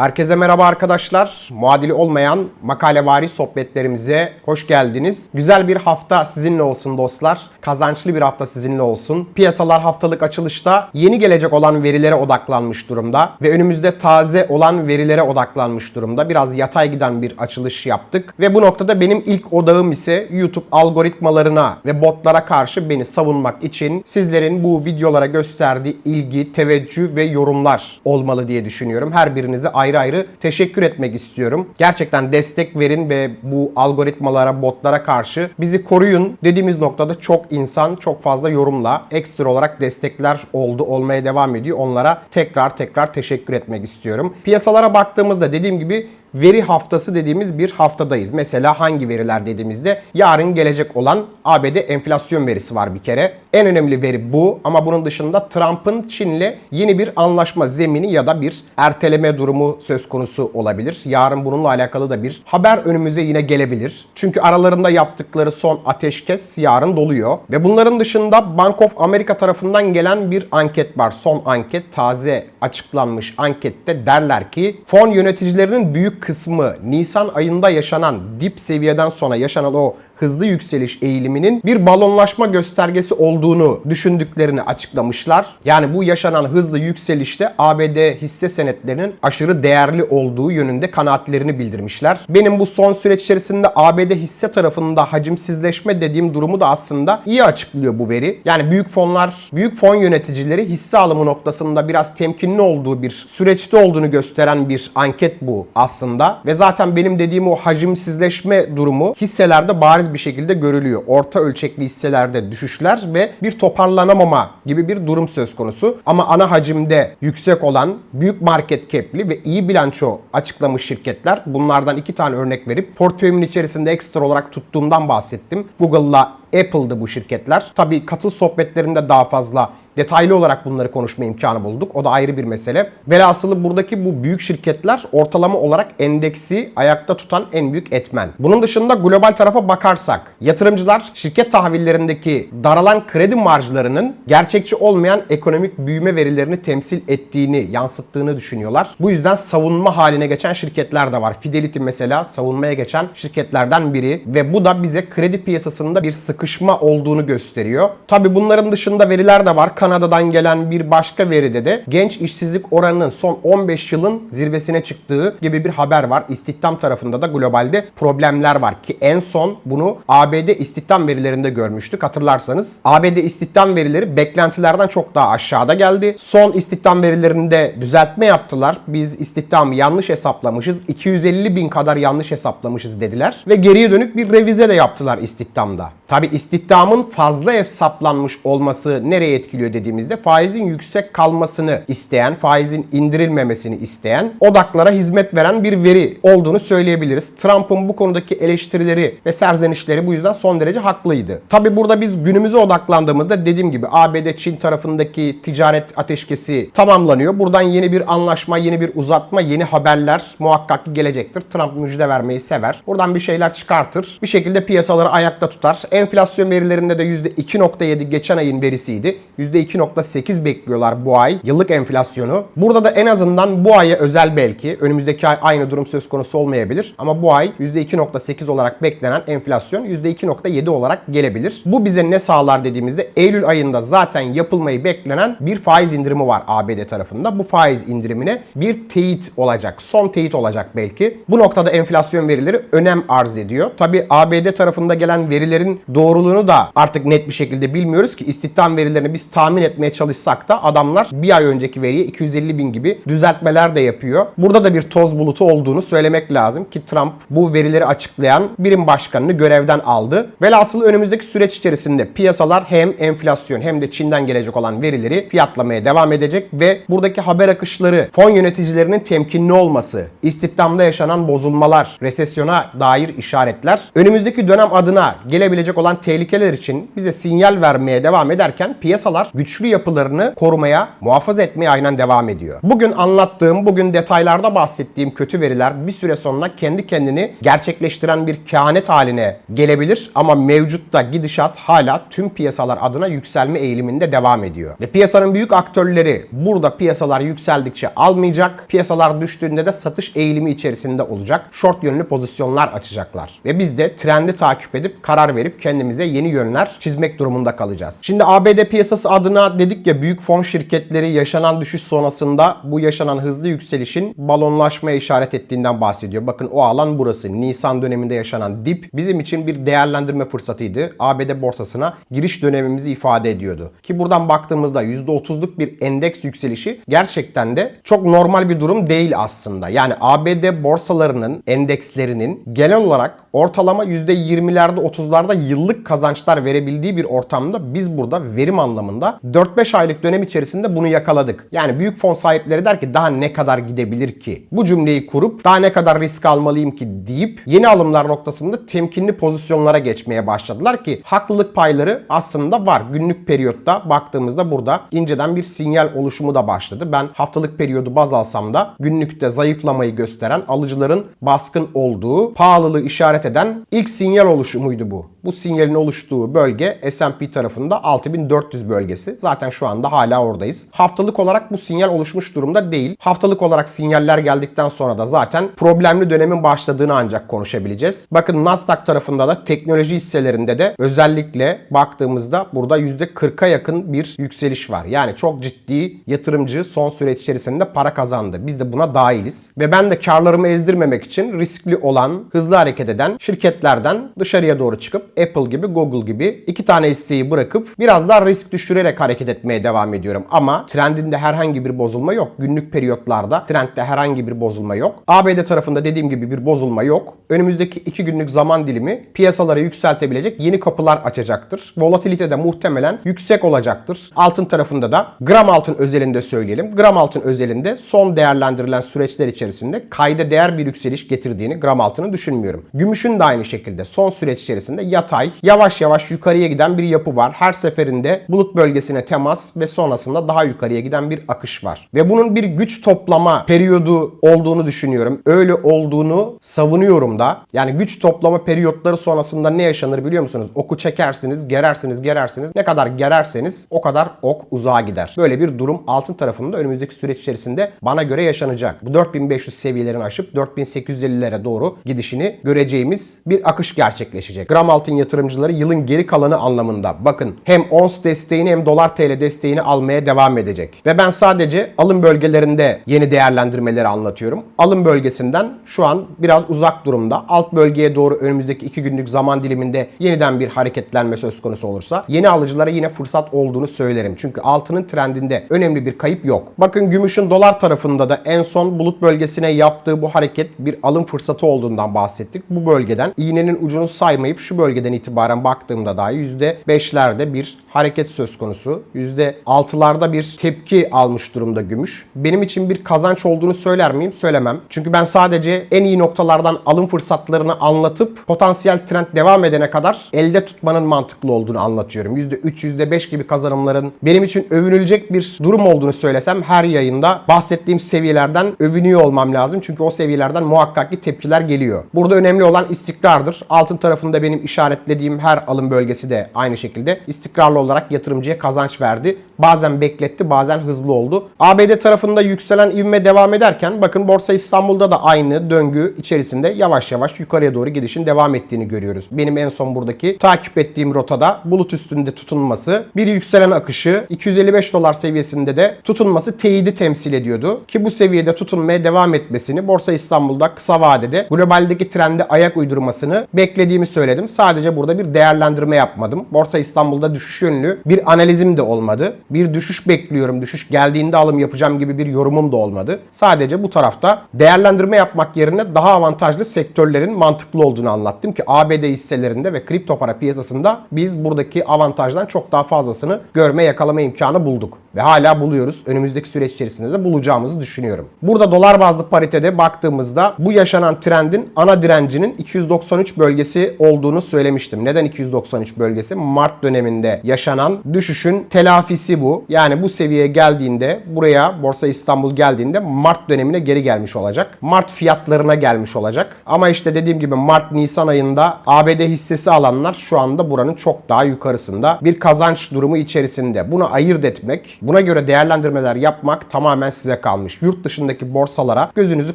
Herkese merhaba arkadaşlar. Muadili olmayan makalevari sohbetlerimize hoş geldiniz. Güzel bir hafta sizinle olsun dostlar. Kazançlı bir hafta sizinle olsun. Piyasalar haftalık açılışta yeni gelecek olan verilere odaklanmış durumda ve önümüzde taze olan verilere odaklanmış durumda. Biraz yatay giden bir açılış yaptık ve bu noktada benim ilk odağım ise YouTube algoritmalarına ve botlara karşı beni savunmak için sizlerin bu videolara gösterdiği ilgi, teveccüh ve yorumlar olmalı diye düşünüyorum. Her birinize ayrı ayrı teşekkür etmek istiyorum. Gerçekten destek verin ve bu algoritmalara, botlara karşı bizi koruyun dediğimiz noktada çok insan çok fazla yorumla ekstra olarak destekler oldu, olmaya devam ediyor. Onlara tekrar tekrar teşekkür etmek istiyorum. Piyasalara baktığımızda dediğim gibi veri haftası dediğimiz bir haftadayız. Mesela hangi veriler dediğimizde yarın gelecek olan ABD enflasyon verisi var bir kere. En önemli veri bu ama bunun dışında Trump'ın Çin'le yeni bir anlaşma zemini ya da bir erteleme durumu söz konusu olabilir. Yarın bununla alakalı da bir haber önümüze yine gelebilir. Çünkü aralarında yaptıkları son ateşkes yarın doluyor. Ve bunların dışında Bank of America tarafından gelen bir anket var. Son anket taze açıklanmış ankette derler ki fon yöneticilerinin büyük kısmı Nisan ayında yaşanan dip seviyeden sonra yaşanan o hızlı yükseliş eğiliminin bir balonlaşma göstergesi olduğunu düşündüklerini açıklamışlar. Yani bu yaşanan hızlı yükselişte ABD hisse senetlerinin aşırı değerli olduğu yönünde kanaatlerini bildirmişler. Benim bu son süreç içerisinde ABD hisse tarafında hacimsizleşme dediğim durumu da aslında iyi açıklıyor bu veri. Yani büyük fonlar, büyük fon yöneticileri hisse alımı noktasında biraz temkinli olduğu bir süreçte olduğunu gösteren bir anket bu aslında. Ve zaten benim dediğim o hacimsizleşme durumu hisselerde bariz bir şekilde görülüyor. Orta ölçekli hisselerde düşüşler ve bir toparlanamama gibi bir durum söz konusu. Ama ana hacimde yüksek olan büyük market cap'li ve iyi bilanço açıklamış şirketler bunlardan iki tane örnek verip portföyümün içerisinde ekstra olarak tuttuğumdan bahsettim. Google'la Apple'dı bu şirketler. Tabii katıl sohbetlerinde daha fazla detaylı olarak bunları konuşma imkanı bulduk. O da ayrı bir mesele. Velhasılı buradaki bu büyük şirketler ortalama olarak endeksi ayakta tutan en büyük etmen. Bunun dışında global tarafa bakarsak yatırımcılar şirket tahvillerindeki daralan kredi marjlarının gerçekçi olmayan ekonomik büyüme verilerini temsil ettiğini, yansıttığını düşünüyorlar. Bu yüzden savunma haline geçen şirketler de var. Fidelity mesela savunmaya geçen şirketlerden biri ve bu da bize kredi piyasasında bir sıkışma olduğunu gösteriyor. Tabi bunların dışında veriler de var. Kanada'dan gelen bir başka veride de genç işsizlik oranının son 15 yılın zirvesine çıktığı gibi bir haber var. İstihdam tarafında da globalde problemler var ki en son bunu ABD istihdam verilerinde görmüştük hatırlarsanız. ABD istihdam verileri beklentilerden çok daha aşağıda geldi. Son istihdam verilerinde düzeltme yaptılar. Biz istihdamı yanlış hesaplamışız. 250 bin kadar yanlış hesaplamışız dediler. Ve geriye dönük bir revize de yaptılar istihdamda. Tabi istihdamın fazla hesaplanmış olması nereye etkiliyor dediğimizde faizin yüksek kalmasını isteyen, faizin indirilmemesini isteyen, odaklara hizmet veren bir veri olduğunu söyleyebiliriz. Trump'ın bu konudaki eleştirileri ve serzenişleri bu yüzden son derece haklıydı. Tabi burada biz günümüze odaklandığımızda dediğim gibi ABD Çin tarafındaki ticaret ateşkesi tamamlanıyor. Buradan yeni bir anlaşma, yeni bir uzatma, yeni haberler muhakkak gelecektir. Trump müjde vermeyi sever. Buradan bir şeyler çıkartır. Bir şekilde piyasaları ayakta tutar. Enflasyon verilerinde de %2.7 geçen ayın verisiydi. %2.8 bekliyorlar bu ay yıllık enflasyonu. Burada da en azından bu aya özel belki önümüzdeki ay aynı durum söz konusu olmayabilir. Ama bu ay %2.8 olarak beklenen enflasyon %2.7 olarak gelebilir. Bu bize ne sağlar dediğimizde Eylül ayında zaten yapılmayı beklenen bir faiz indirimi var ABD tarafında. Bu faiz indirimine bir teyit olacak. Son teyit olacak belki. Bu noktada enflasyon verileri önem arz ediyor. Tabi ABD tarafında gelen verilerin doğruluğunu da artık net bir şekilde bilmiyoruz ki istihdam verilerini biz tahmin etmeye çalışsak da adamlar bir ay önceki veriye 250 bin gibi düzeltmeler de yapıyor. Burada da bir toz bulutu olduğunu söylemek lazım ki Trump bu verileri açıklayan birim başkanını görevden aldı. Velhasıl önümüzdeki süreç içerisinde piyasalar hem enflasyon hem de Çin'den gelecek olan verileri fiyatlamaya devam edecek ve buradaki haber akışları fon yöneticilerinin temkinli olması, istihdamda yaşanan bozulmalar, resesyona dair işaretler önümüzdeki dönem adına gelebilecek olan tehlikeler için bize sinyal vermeye devam ederken piyasalar güçlü yapılarını korumaya, muhafaza etmeye aynen devam ediyor. Bugün anlattığım, bugün detaylarda bahsettiğim kötü veriler bir süre sonra kendi kendini gerçekleştiren bir kehanet haline gelebilir ama mevcutta gidişat hala tüm piyasalar adına yükselme eğiliminde devam ediyor. Ve piyasanın büyük aktörleri burada piyasalar yükseldikçe almayacak, piyasalar düştüğünde de satış eğilimi içerisinde olacak. Short yönlü pozisyonlar açacaklar. Ve biz de trendi takip edip karar verip kendimize yeni yönler çizmek durumunda kalacağız. Şimdi ABD piyasası adına dedik ya büyük fon şirketleri yaşanan düşüş sonrasında bu yaşanan hızlı yükselişin balonlaşmaya işaret ettiğinden bahsediyor. Bakın o alan burası. Nisan döneminde yaşanan dip bizim için bir değerlendirme fırsatıydı. ABD borsasına giriş dönemimizi ifade ediyordu. Ki buradan baktığımızda %30'luk bir endeks yükselişi gerçekten de çok normal bir durum değil aslında. Yani ABD borsalarının endekslerinin genel olarak ortalama %20'lerde 30'larda yıllık kazançlar verebildiği bir ortamda biz burada verim anlamında 4-5 aylık dönem içerisinde bunu yakaladık. Yani büyük fon sahipleri der ki daha ne kadar gidebilir ki? Bu cümleyi kurup daha ne kadar risk almalıyım ki deyip yeni alımlar noktasında temkinli pozisyonlara geçmeye başladılar ki haklılık payları aslında var. Günlük periyotta baktığımızda burada inceden bir sinyal oluşumu da başladı. Ben haftalık periyodu baz alsam da günlükte zayıflamayı gösteren alıcıların baskın olduğu, pahalılığı işaret eden ilk sinyal oluşumuydu bu. Bu sinyalin oluştuğu bölge S&P tarafında 6400 bölgesi. Zaten şu anda hala oradayız. Haftalık olarak bu sinyal oluşmuş durumda değil. Haftalık olarak sinyaller geldikten sonra da zaten problemli dönemin başladığını ancak konuşabileceğiz. Bakın Nasdaq tarafında da teknoloji hisselerinde de özellikle baktığımızda burada %40'a yakın bir yükseliş var. Yani çok ciddi yatırımcı son süreç içerisinde para kazandı. Biz de buna dahiliz. Ve ben de karlarımı ezdirmemek için riskli olan, hızlı hareket eden şirketlerden dışarıya doğru çıkıp Apple gibi, Google gibi iki tane hisseyi bırakıp biraz daha risk düşürerek hareket etmeye devam ediyorum. Ama trendinde herhangi bir bozulma yok. Günlük periyotlarda trendde herhangi bir bozulma yok. ABD tarafında dediğim gibi bir bozulma yok. Önümüzdeki iki günlük zaman dilimi piyasaları yükseltebilecek yeni kapılar açacaktır. Volatilite de muhtemelen yüksek olacaktır. Altın tarafında da gram altın özelinde söyleyelim. Gram altın özelinde son değerlendirilen süreçler içerisinde kayda değer bir yükseliş getirdiğini gram altını düşünmüyorum. Gümüşün de aynı şekilde son süreç içerisinde yatay, yavaş yavaş yukarıya giden bir yapı var. Her seferinde bulut bölgesine temas ve sonrasında daha yukarıya giden bir akış var. Ve bunun bir güç toplama periyodu olduğunu düşünüyorum. Öyle olduğunu savunuyorum da. Yani güç toplama periyotları sonrasında ne yaşanır biliyor musunuz? Oku çekersiniz, gerersiniz, gerersiniz. Ne kadar gererseniz o kadar ok uzağa gider. Böyle bir durum altın tarafında önümüzdeki süreç içerisinde bana göre yaşanacak. Bu 4500 seviyelerini aşıp 4850'lere doğru gidişini göreceğimiz bir akış gerçekleşecek. Gram altın yatırımcıları yılın geri kalanı anlamında bakın hem ons desteğini hem dolar TL desteğini almaya devam edecek. Ve ben sadece alım bölgelerinde yeni değerlendirmeleri anlatıyorum. Alım bölgesinden şu an biraz uzak durumda. Alt bölgeye doğru önümüzdeki iki günlük zaman diliminde yeniden bir hareketlenme söz konusu olursa yeni alıcılara yine fırsat olduğunu söylerim. Çünkü altının trendinde önemli bir kayıp yok. Bakın gümüşün dolar tarafında da en son bulut bölgesine yaptığı bu hareket bir alım fırsatı olduğundan bahsettik. Bu bölgeden iğnenin ucunu saymayıp şu bölgeden itibaren baktığımda dahi %5'lerde bir hareket söz konusu. %6'larda bir tepki almış durumda gümüş. Benim için bir kazanç olduğunu söyler miyim? Söylemem. Çünkü ben sadece en iyi noktalardan alım fırsatlarını anlatıp potansiyel trend devam edene kadar elde tutmanın mantıklı olduğunu anlatıyorum. %3, %5 gibi kazanımların benim için övünülecek bir durum olduğunu söylesem her yayında bahsettiğim seviyelerden övünüyor olmam lazım. Çünkü o seviyelerden muhakkak ki tepkiler geliyor. Burada önemli olan istikrardır. Altın tarafında benim işaretlediğim her alım bölgesi de aynı şekilde istikrarlı olarak yatırımcıya kazanç verdi. Bazen bekletti, bazen hızlı oldu. ABD tarafında yükselen ivme devam ederken bakın Borsa İstanbul'da da aynı döngü içerisinde yavaş yavaş yukarıya doğru gidişin devam ettiğini görüyoruz. Benim en son buradaki takip ettiğim rotada bulut üstünde tutunması, bir yükselen akışı 255 dolar seviyesinde de tutunması teyidi temsil ediyordu. Ki bu seviyede tutunmaya devam etmesini Borsa İstanbul'da kısa vadede globaldeki trende ayak uydurmasını beklediğimi söyledim. Sadece burada bir değerlendirme yapmadım. Borsa İstanbul'da düşüş yönlü bir analizim de olmadı. Bir düşüş bekliyorum, düşüş geldiğinde alım yapacağım gibi bir yorumum da olmadı. Sadece bu tarafta değerlendirme yapmak yerine daha avantajlı sektörlerin mantıklı olduğunu anlattım ki ABD hisselerinde ve kripto para piyasasında biz buradaki avantajdan çok daha fazlasını görme yakalama imkanı bulduk. Ve hala buluyoruz. Önümüzdeki süreç içerisinde de bulacağımızı düşünüyorum. Burada dolar bazlı paritede baktığımızda bu yaşanan trendin ana direncinin 293 bölgesi olduğunu söylemiştim. Neden 293 bölgesi? Mart döneminde yaşanan düşüşün telafisi Bu. Yani bu seviyeye geldiğinde buraya Borsa İstanbul geldiğinde Mart dönemine geri gelmiş olacak. Mart fiyatlarına gelmiş olacak. Ama işte dediğim gibi Mart Nisan ayında ABD hissesi alanlar şu anda buranın çok daha yukarısında bir kazanç durumu içerisinde. Bunu ayırt etmek, buna göre değerlendirmeler yapmak tamamen size kalmış. Yurt dışındaki borsalara gözünüzü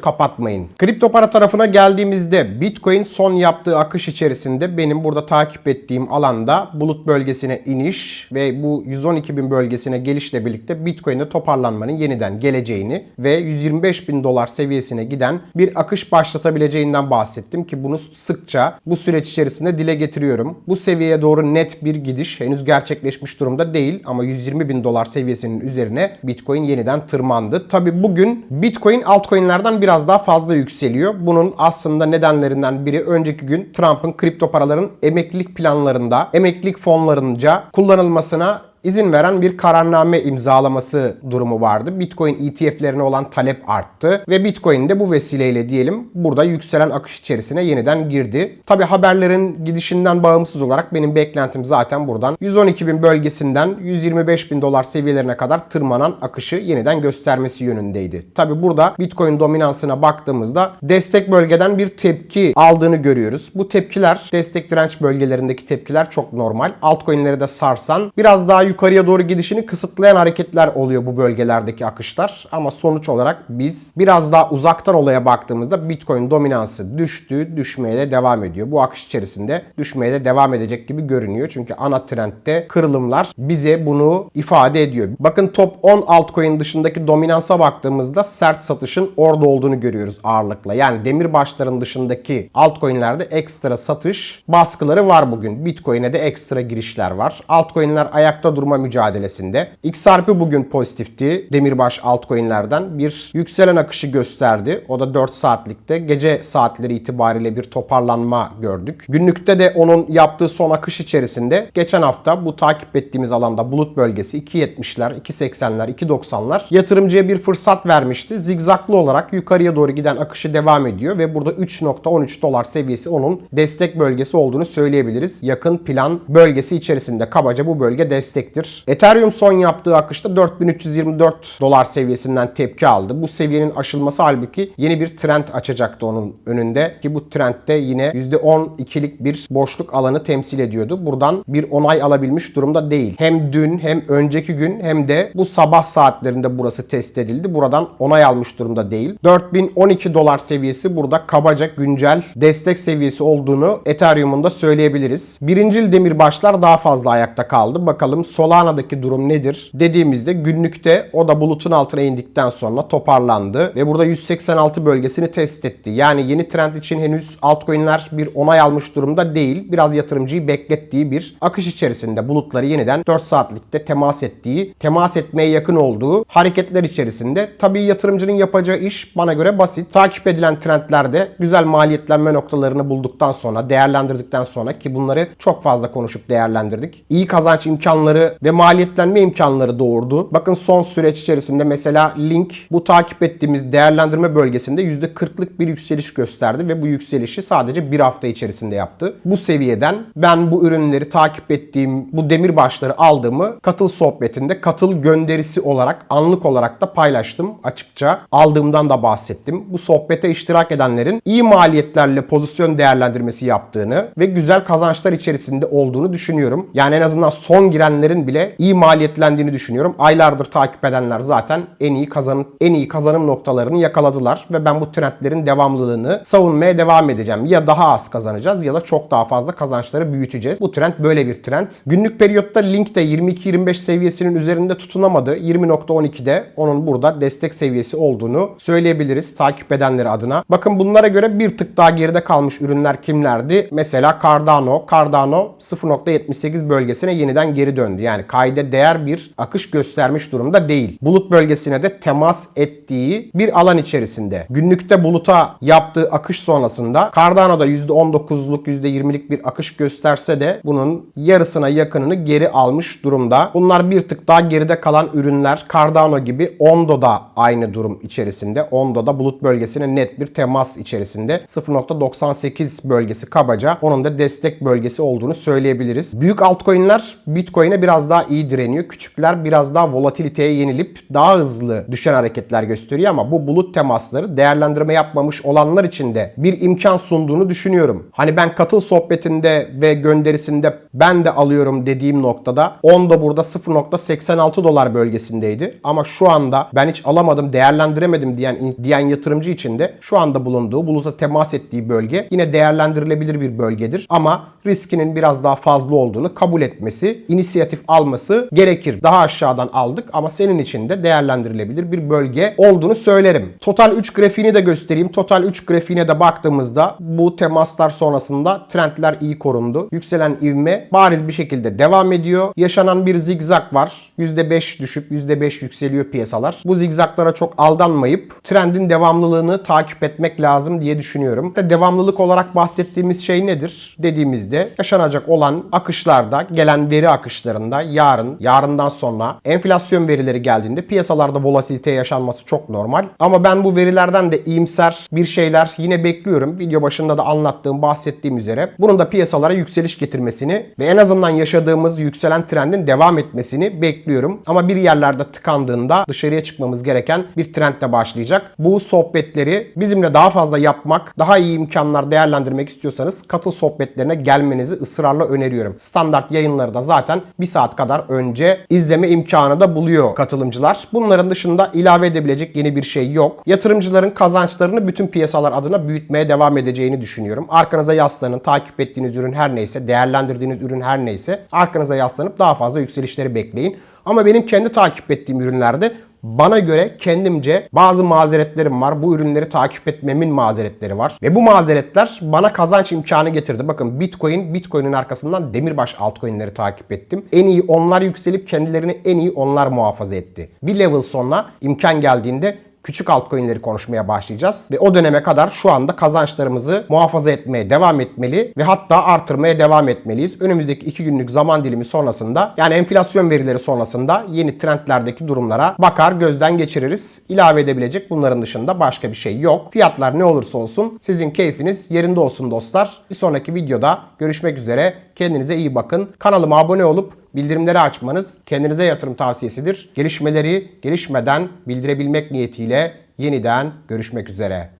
kapatmayın. Kripto para tarafına geldiğimizde Bitcoin son yaptığı akış içerisinde benim burada takip ettiğim alanda bulut bölgesine iniş ve bu 112 bin bölgesine gelişle birlikte Bitcoin'de toparlanmanın yeniden geleceğini ve 125 bin dolar seviyesine giden bir akış başlatabileceğinden bahsettim ki bunu sıkça bu süreç içerisinde dile getiriyorum. Bu seviyeye doğru net bir gidiş henüz gerçekleşmiş durumda değil ama 120 bin dolar seviyesinin üzerine Bitcoin yeniden tırmandı. Tabi bugün Bitcoin altcoin'lerden biraz daha fazla yükseliyor. Bunun aslında nedenlerinden biri önceki gün Trump'ın kripto paraların emeklilik planlarında, emeklilik fonlarınca kullanılmasına izin veren bir kararname imzalaması durumu vardı. Bitcoin ETF'lerine olan talep arttı ve Bitcoin de bu vesileyle diyelim burada yükselen akış içerisine yeniden girdi. Tabi haberlerin gidişinden bağımsız olarak benim beklentim zaten buradan 112 bin bölgesinden 125 bin dolar seviyelerine kadar tırmanan akışı yeniden göstermesi yönündeydi. Tabi burada Bitcoin dominansına baktığımızda destek bölgeden bir tepki aldığını görüyoruz. Bu tepkiler destek direnç bölgelerindeki tepkiler çok normal. Altcoin'leri de sarsan biraz daha yukarıya doğru gidişini kısıtlayan hareketler oluyor bu bölgelerdeki akışlar. Ama sonuç olarak biz biraz daha uzaktan olaya baktığımızda Bitcoin dominansı düştü, düşmeye de devam ediyor. Bu akış içerisinde düşmeye de devam edecek gibi görünüyor. Çünkü ana trendte kırılımlar bize bunu ifade ediyor. Bakın top 10 altcoin dışındaki dominansa baktığımızda sert satışın orada olduğunu görüyoruz ağırlıkla. Yani demir başların dışındaki altcoin'lerde ekstra satış baskıları var bugün. Bitcoin'e de ekstra girişler var. Altcoin'ler ayakta durma mücadelesinde. XRP bugün pozitifti. Demirbaş altcoin'lerden bir yükselen akışı gösterdi. O da 4 saatlikte. Gece saatleri itibariyle bir toparlanma gördük. Günlükte de onun yaptığı son akış içerisinde geçen hafta bu takip ettiğimiz alanda bulut bölgesi 2.70'ler, 2.80'ler, 2.90'lar yatırımcıya bir fırsat vermişti. Zigzaklı olarak yukarıya doğru giden akışı devam ediyor ve burada 3.13 dolar seviyesi onun destek bölgesi olduğunu söyleyebiliriz. Yakın plan bölgesi içerisinde kabaca bu bölge destektir. Ethereum son yaptığı akışta 4324 dolar seviyesinden tepki aldı. Bu seviyenin aşılması halbuki yeni bir trend açacaktı onun önünde ki bu trendde yine %12'lik bir boşluk alanı temsil ediyordu. Buradan bir onay alabilmiş durumda değil. Hem dün hem önceki gün hem de bu sabah saatlerinde burası test edildi. Buradan onay almış durumda değil. 4012 dolar seviyesi burada kabaca güncel destek seviyesi olduğunu Ethereum'un da söyleyebiliriz. Birincil demirbaşlar daha fazla ayakta kaldı. Bakalım Solana'daki durum nedir? Dediğimizde günlükte o da bulutun altına indikten sonra toparlandı ve burada 186 bölgesini test etti. Yani yeni trend için henüz altcoin'ler bir onay almış durumda değil. Biraz yatırımcıyı beklettiği bir akış içerisinde bulutları yeniden 4 saatlikte temas ettiği, temas etmeye yakın olduğu hareketler içerisinde. Tabii yatırımcının yapacağı iş bana göre basit. Takip edilen trendlerde güzel maliyetlenme noktalarını bulduktan sonra, değerlendirdikten sonra ki bunları çok fazla konuşup değerlendirdik. İyi kazanç imkanları ve maliyetlenme imkanları doğurdu. Bakın son süreç içerisinde mesela Link bu takip ettiğimiz değerlendirme bölgesinde %40'lık bir yükseliş gösterdi ve bu yükselişi sadece bir hafta içerisinde yaptı. Bu seviyeden ben bu ürünleri takip ettiğim bu demir başları aldığımı katıl sohbetinde katıl gönderisi olarak anlık olarak da paylaştım açıkça. Aldığımdan da bahsettim. Bu sohbete iştirak edenlerin iyi maliyetlerle pozisyon değerlendirmesi yaptığını ve güzel kazançlar içerisinde olduğunu düşünüyorum. Yani en azından son girenlerin bile iyi maliyetlendiğini düşünüyorum. Aylardır takip edenler zaten en iyi kazanım en iyi kazanım noktalarını yakaladılar ve ben bu trendlerin devamlılığını savunmaya devam edeceğim. Ya daha az kazanacağız ya da çok daha fazla kazançları büyüteceğiz. Bu trend böyle bir trend. Günlük periyotta link de 22-25 seviyesinin üzerinde tutunamadı. 20.12'de onun burada destek seviyesi olduğunu söyleyebiliriz takip edenleri adına. Bakın bunlara göre bir tık daha geride kalmış ürünler kimlerdi? Mesela Cardano. Cardano 0.78 bölgesine yeniden geri döndü. Yani kayda değer bir akış göstermiş durumda değil. Bulut bölgesine de temas ettiği bir alan içerisinde. Günlükte buluta yaptığı akış sonrasında Cardano'da %19'luk %20'lik bir akış gösterse de bunun yarısına yakınını geri almış durumda. Bunlar bir tık daha geride kalan ürünler. Cardano gibi Ondo da aynı durum içerisinde. Ondo da bulut bölgesine net bir temas içerisinde. 0.98 bölgesi kabaca onun da destek bölgesi olduğunu söyleyebiliriz. Büyük altcoin'ler Bitcoin'e biraz biraz daha iyi direniyor. Küçükler biraz daha volatiliteye yenilip daha hızlı düşen hareketler gösteriyor ama bu bulut temasları değerlendirme yapmamış olanlar için de bir imkan sunduğunu düşünüyorum. Hani ben katıl sohbetinde ve gönderisinde ben de alıyorum dediğim noktada 10 da burada 0.86 dolar bölgesindeydi. Ama şu anda ben hiç alamadım, değerlendiremedim diyen diyen yatırımcı için de şu anda bulunduğu, buluta temas ettiği bölge yine değerlendirilebilir bir bölgedir. Ama riskinin biraz daha fazla olduğunu kabul etmesi, inisiyatif alması gerekir. Daha aşağıdan aldık ama senin için de değerlendirilebilir bir bölge olduğunu söylerim. Total 3 grafiğini de göstereyim. Total 3 grafiğine de baktığımızda bu temaslar sonrasında trendler iyi korundu. Yükselen ivme bariz bir şekilde devam ediyor. Yaşanan bir zigzag var. %5 düşüp %5 yükseliyor piyasalar. Bu zigzaglara çok aldanmayıp trendin devamlılığını takip etmek lazım diye düşünüyorum. Devamlılık olarak bahsettiğimiz şey nedir? Dediğimizde yaşanacak olan akışlarda, gelen veri akışlarında yarın, yarından sonra enflasyon verileri geldiğinde piyasalarda volatilite yaşanması çok normal. Ama ben bu verilerden de iyimser bir şeyler yine bekliyorum. Video başında da anlattığım, bahsettiğim üzere bunun da piyasalara yükseliş getirmesini ve en azından yaşadığımız yükselen trendin devam etmesini bekliyorum. Ama bir yerlerde tıkandığında dışarıya çıkmamız gereken bir trendle başlayacak. Bu sohbetleri bizimle daha fazla yapmak, daha iyi imkanlar değerlendirmek istiyorsanız katıl sohbetlerine gelmenizi ısrarla öneriyorum. Standart yayınları da zaten bir saat kadar önce izleme imkanı da buluyor katılımcılar. Bunların dışında ilave edebilecek yeni bir şey yok. Yatırımcıların kazançlarını bütün piyasalar adına büyütmeye devam edeceğini düşünüyorum. Arkanıza yaslanın, takip ettiğiniz ürün her neyse, değerlendirdiğiniz ürün her neyse arkanıza yaslanıp daha fazla yükselişleri bekleyin. Ama benim kendi takip ettiğim ürünlerde bana göre kendimce bazı mazeretlerim var. Bu ürünleri takip etmemin mazeretleri var. Ve bu mazeretler bana kazanç imkanı getirdi. Bakın Bitcoin, Bitcoin'in arkasından demirbaş altcoin'leri takip ettim. En iyi onlar yükselip kendilerini en iyi onlar muhafaza etti. Bir level sonra imkan geldiğinde küçük altcoin'leri konuşmaya başlayacağız. Ve o döneme kadar şu anda kazançlarımızı muhafaza etmeye devam etmeli ve hatta artırmaya devam etmeliyiz. Önümüzdeki 2 günlük zaman dilimi sonrasında yani enflasyon verileri sonrasında yeni trendlerdeki durumlara bakar gözden geçiririz. İlave edebilecek bunların dışında başka bir şey yok. Fiyatlar ne olursa olsun sizin keyfiniz yerinde olsun dostlar. Bir sonraki videoda görüşmek üzere. Kendinize iyi bakın. Kanalıma abone olup bildirimleri açmanız kendinize yatırım tavsiyesidir. Gelişmeleri gelişmeden bildirebilmek niyetiyle yeniden görüşmek üzere.